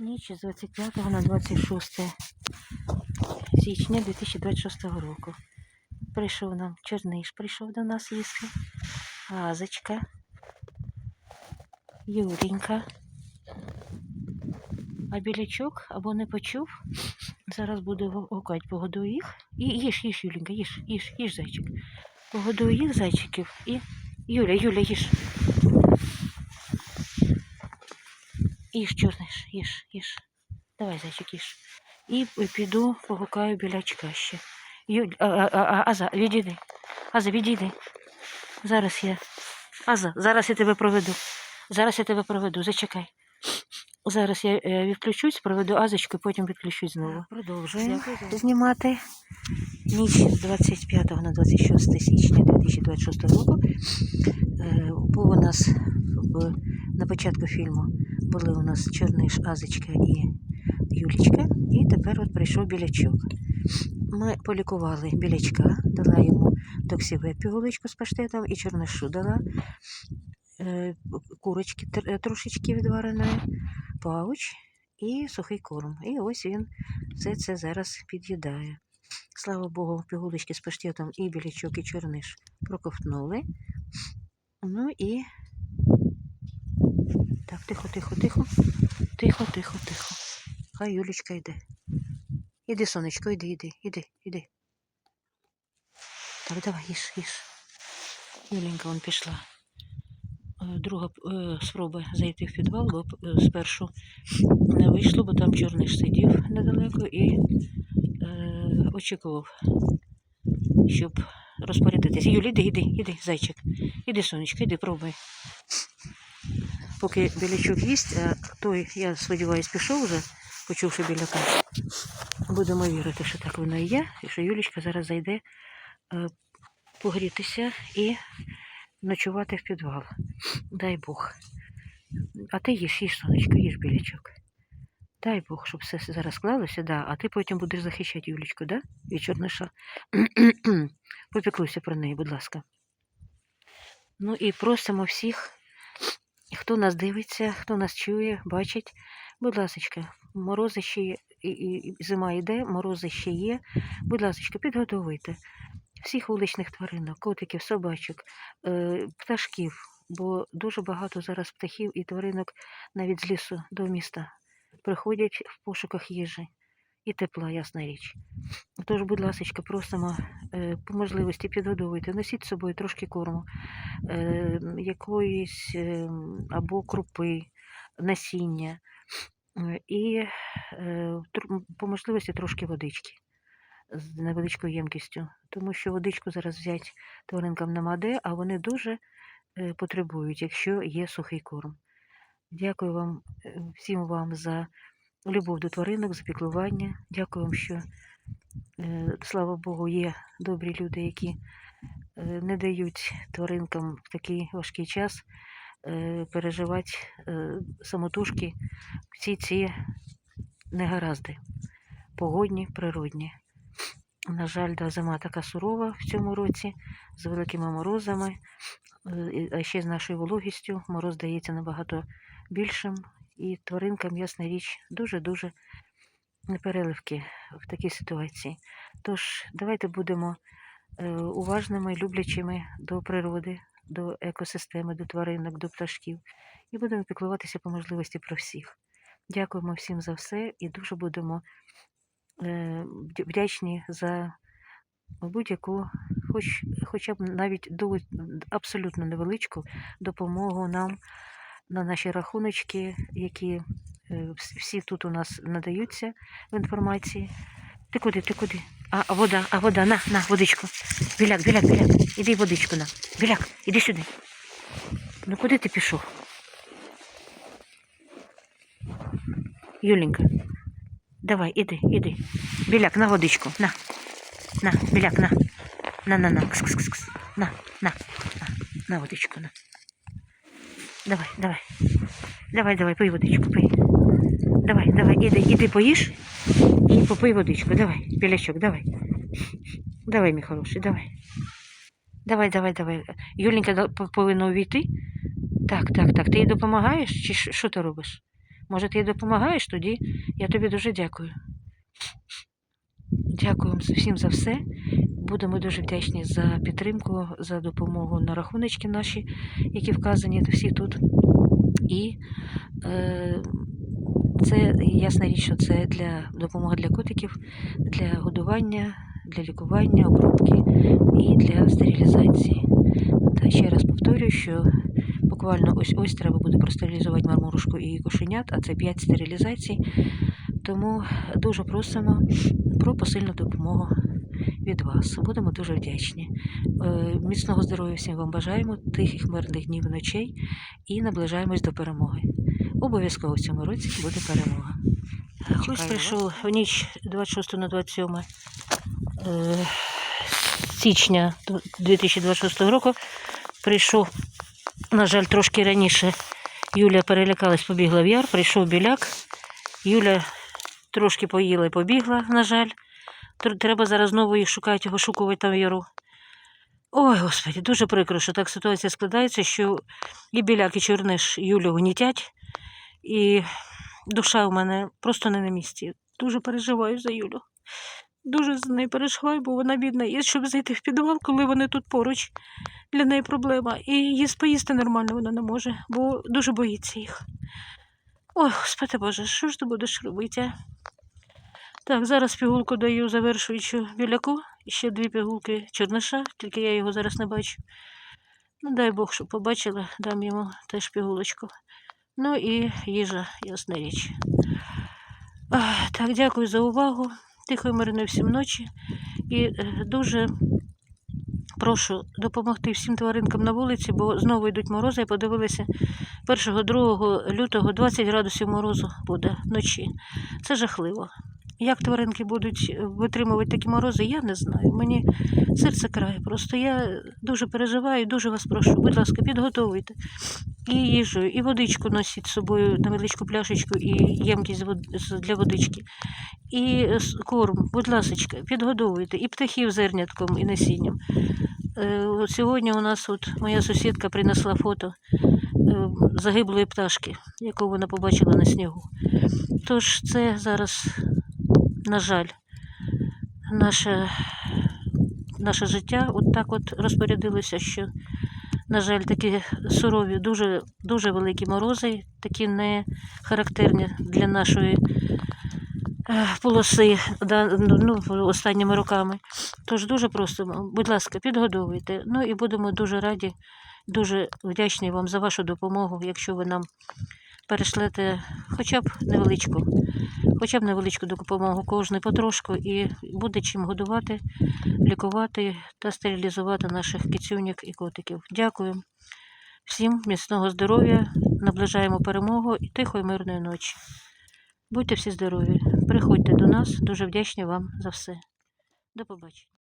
Ніч з 25 на 26 січня 2026 року. Прийшов нам Черниш, прийшов до нас їсти. Газочка. Юрінька. А білячок або не почув. Зараз буду гукати, погодую їх. І їж, їж, Юлінька, їж, їж, їж зайчик. Погодую їх зайчиків і. Юля, Юля, їж. Їж, чорниш, їж, їж. Давай, зайчик, їж. І піду погукаю білячка ще. Аза, відійди. Аза, відійди. Зараз я. Аза, зараз я тебе проведу. Зараз я тебе проведу, зачекай. Зараз я е, відключусь, проведу азочку, потім відключусь знову. Продовжуємо знімати. Ніч з 25 на 26 січня 2026 року. Е, Був у нас на початку фільму були у нас Чорниш, Азочка і Юлічка. І тепер от прийшов білячок. Ми полікували білячка, дала йому доксівет пігулочку з паштетом і чорнишу дала е, курочки трошечки відвареної, пауч і сухий корм. І ось він все це зараз під'їдає. Слава Богу, пігулочки з паштетом і білячок, і чорниш проковтнули. Ну і так, тихо, тихо, тихо. Тихо, тихо, тихо. Хай Юлічка йде. Іди, сонечко, іди, іди, іди, іди. Так, давай, їж, їж. Юленька вон пішла. Друга е, спроба зайти в підвал, бо е, спершу не вийшло, бо там чорниш сидів недалеко і е, очікував, щоб розпорядитися. Юлі, іди, іди, іди, зайчик. Іди, сонечко, іди, пробуй. Поки білячок їсть, а той, я сподіваюся, пішов вже, почувши біляка. Будемо вірити, що так воно і є, і що Юлічка зараз зайде погрітися і ночувати в підвал. Дай Бог. А ти їж, їж, сонечко, їж білячок. Дай Бог, щоб все зараз склалося, да, а ти потім будеш захищати Юлічку, да? Від чорниша. Попіклуйся про неї, будь ласка. Ну і просимо всіх, хто нас дивиться, хто нас чує, бачить, будь ласка, морози ще є, і, і, і зима йде, морози ще є. Будь ласка, підготовуйте всіх вуличних тваринок, котиків, собачок, е, пташків, бо дуже багато зараз птахів і тваринок навіть з лісу до міста приходять в пошуках їжі і тепла, ясна річ. Тож, будь ласка, просимо е, по можливості підгодовуйте, носіть з собою трошки корму, е, якоїсь або крупи, насіння і по можливості трошки водички з невеличкою ємкістю, тому що водичку зараз взяти тваринкам нема де, а вони дуже е, потребують, якщо є сухий корм. Дякую вам е, всім вам за любов до тваринок, за піклування. Дякую вам, що, е, слава Богу, є добрі люди, які не дають тваринкам в такий важкий час переживати самотужки всі ці негаразди, погодні, природні. На жаль, да, зима така сурова в цьому році, з великими морозами, е, а ще з нашою вологістю. Мороз дається набагато більшим, і тваринкам, ясна річ, дуже-дуже непереливки в такій ситуації. Тож, давайте будемо е, уважними, люблячими до природи, до екосистеми, до тваринок, до пташків, і будемо піклуватися по можливості про всіх. Дякуємо всім за все і дуже будемо вдячні за будь-яку, хоч, хоча б навіть до, абсолютно невеличку допомогу нам на наші рахуночки, які е, всі тут у нас надаються в інформації. Ти куди, ти куди? А вода, а вода, на, на, водичку. Біляк, біляк, біляк. Іди водичку на. Біляк, іди сюди. Ну куди ти пішов? Юленька, давай, іди, іди. Біляк, на водичку, на. На, біляк, на. На, на, на. Кс, кс, кс, кс. На, на, на, на водичку, на. Давай, давай. Давай, давай, пий водичку, пий. Давай, давай, іди, іди поїж і попий водичку. Давай, білячок, давай. Давай, мій хороший, давай. Давай, давай, давай. Юленька повинна увійти. Так, так, так. Ти їй допомагаєш чи що ти робиш? Може, ти допомагаєш тоді? Я тобі дуже дякую. Дякую всім за все. Будемо дуже вдячні за підтримку, за допомогу на рахуночки наші, які вказані всі тут. І е, це ясна річ, що це для допомоги для котиків, для годування, для лікування, обробки і для стерилізації. Та ще раз повторюю, що буквально ось ось треба буде простерилізувати мармурушку і кошенят, а це 5 стерилізацій. Тому дуже просимо про посильну допомогу від вас. Будемо дуже вдячні. Е, Міцного здоров'я всім вам бажаємо, тихих мирних днів і ночей і наближаємось до перемоги. Обов'язково в цьому році буде перемога. Хтось прийшов в ніч 26 на 27 е, січня 2026 року. Прийшов, на жаль, трошки раніше. Юля перелякалась, побігла в яр, прийшов біляк. Юля трошки поїла і побігла, на жаль. Треба зараз знову їх шукати, вишукувати там в яру. Ой, господи, дуже прикро, що так ситуація складається, що і біляк, і чорниш Юлю гнітять, і душа в мене просто не на місці. Дуже переживаю за Юлю. Дуже за нею переживаю, бо вона бідна. І щоб зайти в підвал, коли вони тут поруч, для неї проблема. І їсти поїсти нормально вона не може, бо дуже боїться їх. Ой, господи Боже, що ж ти будеш робити? Так, зараз пігулку даю завершуючу біляку. І ще дві пігулки чорниша, тільки я його зараз не бачу. Ну, дай Бог, щоб побачила, дам йому теж пігулочку. Ну і їжа, ясна річ. Так, дякую за увагу. Тихої мирної всім ночі. І е, дуже прошу допомогти всім тваринкам на вулиці, бо знову йдуть морози. Я подивилася 1-2 лютого 20 градусів морозу буде вночі. Це жахливо. Як тваринки будуть е, витримувати такі морози, я не знаю. Мені серце крає. Просто я дуже переживаю, дуже вас прошу. Будь ласка, підготовуйте і їжу, і водичку носіть з собою невеличку пляшечку і ємкість для водички. І е, корм, будь ласка, підгодовуйте, і птахів зернятком і насінням. Е, Сьогодні у нас от моя сусідка принесла фото загиблої пташки, яку вона побачила на снігу. Тож це зараз, на жаль, наше, наше життя от так от розпорядилося, що, на жаль, такі сурові, дуже, дуже великі морози, такі не характерні для нашої е, полоси ну, останніми роками. Тож дуже просимо, будь ласка, підгодовуйте. Ну і будемо дуже раді, дуже вдячні вам за вашу допомогу, якщо ви нам перешлете хоча б невеличку, хоча б невеличку допомогу кожний потрошку, і буде чим годувати, лікувати та стерилізувати наших кицюньок і котиків. Дякую. Всім міцного здоров'я, наближаємо перемогу і тихої мирної ночі. Будьте всі здорові, приходьте до нас, дуже вдячні вам за все. До побачення.